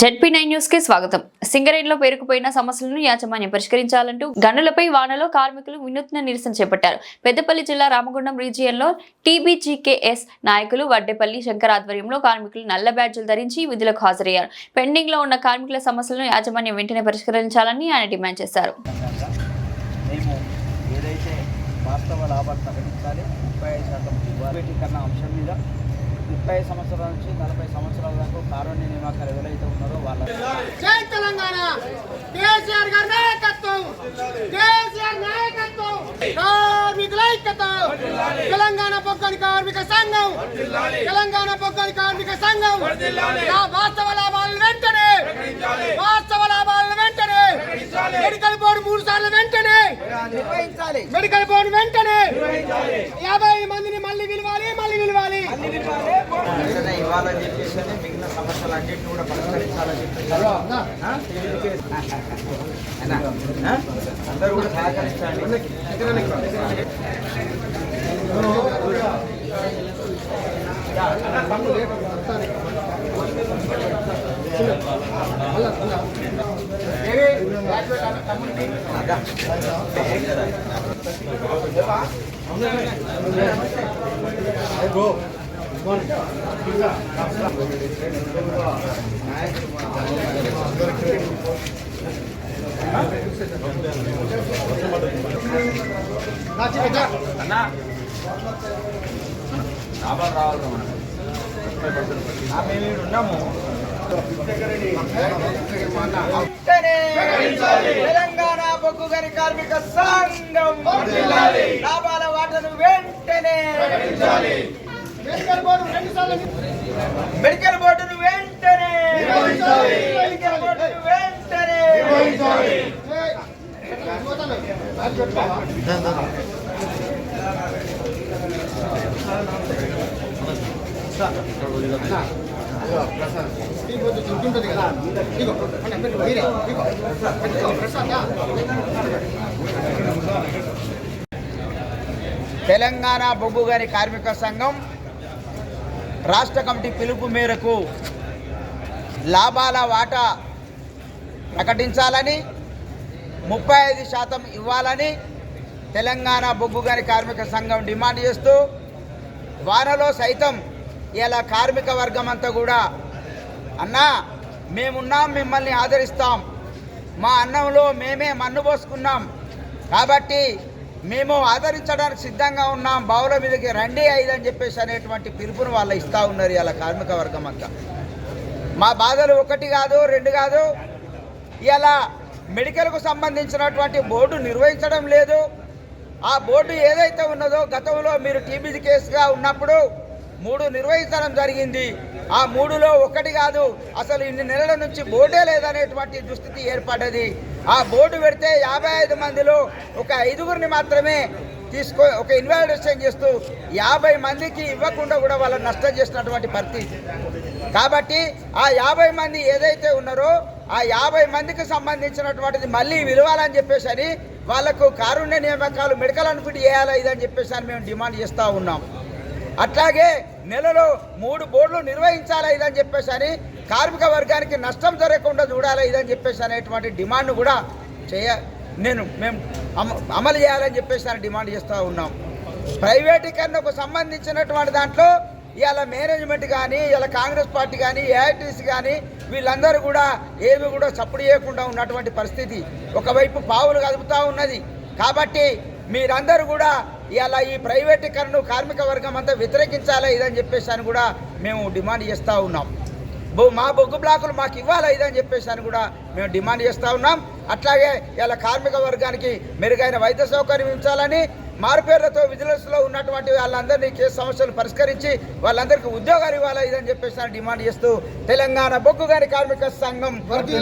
ZP nine న్యూస్కి స్వాగతం. సింగరేణిలో పేరుకుపోయిన సమస్యలను యాజమాన్యం పరిష్కరించాలంటూ గనులపై వానలో కార్మికులు వినూత్న నిరసన చేపట్టారు. పెద్దపల్లి జిల్లా రామగుండం రీజియన్లో టీబీజీకేఎస్ నాయకులు వడ్డేపల్లి శంకర్ ఆధ్వర్యంలో కార్మికులు నల్ల బ్యాడ్జీలు ధరించి విధులకు హాజరయ్యారు. పెండింగ్లో ఉన్న కార్మికుల సమస్యలను యాజమాన్యం వెంటనే పరిష్కరించాలని ఆయన డిమాండ్ చేశారు. వాస్తవ లాభాలు ప్రకటించాలి ముప్పై ఐదు శాతం అంశం మీద ముప్పై సంవత్సరాల నుంచి నలభై సంవత్సరాల వరకు కారుణ్య నియామకాలు ఎవరైతే ఉన్నారో వాళ్ళ జై తెలంగాణ! కేసీఆర్ గారి నాయకత్వం! కేసీఆర్ నాయకత్వం! కార్మికుల ఐక్యత! తెలంగాణ పొగ్గని కార్మిక సంఘం! తెలంగాణ పొగ్గని కార్మిక సంఘం! నా వాస్తవ లాభాలను వెంటనే వాస్తవ లాభాలను వెంటనే మెడికల్ బోర్డు మూడు సార్లు వెంటనే నిర్వహించాలి మెడికల్ బోర్డు వెంటనే యాభై మందిని మళ్ళీ విలువాలి మళ్ళీ విలువాలి వెంటనే ఇవ్వాలని చెప్పేసి అని మిగిలిన సమస్యలు అన్నింటినీ కూడా పరిష్కరించాలని చెప్పేసి ఆ? అన్నా? ఆ? అందరూ కూడా సహకరించండి అన్నా లాభాలు రావాలి మనకు ఆ, మేము ఉన్నాము తెలంగాణ బొగ్గు గని కార్మిక సంఘం లాభాల వాటను వెంటనే మెడికల్ బోర్డును వెంటనే మెడికల్ బోర్డును వెంటనే తెలంగాణ బొగ్గు గారి కార్మిక సంఘం రాష్ట్ర కమిటీ పిలుపు మేరకు లాభాల వాటా ప్రకటించాలని ముప్పై ఐదు శాతం ఇవ్వాలని తెలంగాణ బొగ్గు గారి కార్మిక సంఘం డిమాండ్ చేస్తూ వానలో సైతం ఇలా కార్మిక వర్గం అంతా కూడా అన్నా మేమున్నాం మిమ్మల్ని ఆదరిస్తాం. మా అన్నంలో మేమే మన్ను పోసుకున్నాం. కాబట్టి మేము ఆదరించడానికి సిద్ధంగా ఉన్నాం. బావుల మీదకి రండి ఐదు అని చెప్పేసి అనేటువంటి పిలుపును వాళ్ళు ఇస్తూ ఉన్నారు ఇలా కార్మిక వర్గం అంతా. మా బాధలు ఒకటి కాదు రెండు కాదు. ఇలా మెడికల్కు సంబంధించినటువంటి బోర్డు నిర్వహించడం లేదు. ఆ బోర్డు ఏదైతే ఉన్నదో గతంలో మీరు టీబీ కేసుగా ఉన్నప్పుడు మూడు నిర్వహించడం జరిగింది. ఆ మూడులో ఒకటి కాదు అసలు ఇన్ని నెలల నుంచి బోర్డే లేదనేటువంటి దుస్థితి ఏర్పడ్డది. ఆ బోర్డు పెడితే యాభై ఐదు మందిలో ఒక ఐదుగురిని మాత్రమే తీసుకో ఒక ఇన్వాల్యుయేషన్ చేస్తూ యాభై మందికి ఇవ్వకుండా కూడా వాళ్ళని నష్టం చేసినటువంటి పరిస్థితి కాబట్టి ఆ యాభై మంది ఏదైతే ఉన్నారో ఆ యాభై మందికి సంబంధించినటువంటిది మళ్ళీ విలువాలని చెప్పేసి అని వాళ్ళకు కారుణ్య నియామకాలు మెడికల్ అన్ఫిట్ చేయాలి ఇదని చెప్పేసి అని మేము డిమాండ్ చేస్తూ ఉన్నాం. అట్లాగే నెలలో మూడు బోర్డులు నిర్వహించాలి ఇదని చెప్పేసి అని కార్మిక వర్గానికి నష్టం జరగకుండా చూడాలి ఇదని చెప్పేసి అనేటువంటి డిమాండ్ కూడా చేయ నేను మేము అమలు చేయాలని చెప్పేసి అని డిమాండ్ చేస్తూ ఉన్నాం. ప్రైవేటీకరణకు సంబంధించినటువంటి దాంట్లో ఇవాళ మేనేజ్మెంట్ కానీ ఇలా కాంగ్రెస్ పార్టీ కానీ ఏఐటీసీ కానీ వీళ్ళందరూ కూడా ఏమి కూడా చప్పుడు చేయకుండా ఉన్నటువంటి పరిస్థితి. ఒకవైపు పావులు కదుపుతూ ఉన్నది. కాబట్టి మీరందరూ కూడా ఇలా ఈ ప్రైవేటీకరణను కార్మిక వర్గం అంతా వ్యతిరేకించాలా ఇదని చెప్పేసి అని కూడా మేము డిమాండ్ చేస్తూ ఉన్నాం. బొ- మా బొగ్గు బ్లాకులు మాకు ఇవ్వాలా ఇదని చెప్పేసి అని కూడా మేము డిమాండ్ చేస్తూ ఉన్నాం. అట్లాగే ఇలా కార్మిక వర్గానికి మెరుగైన వైద్య సౌకర్యం ఇచ్చాలని మారుపేర్లతో విజిలెన్స్లో ఉన్నటువంటి వాళ్ళందరినీ కేసు సమస్యలు పరిష్కరించి వాళ్ళందరికీ ఉద్యోగాలు ఇవ్వాలా ఇదని చెప్పేసి అని డిమాండ్ చేస్తూ తెలంగాణ బొగ్గు గారి కార్మిక సంఘం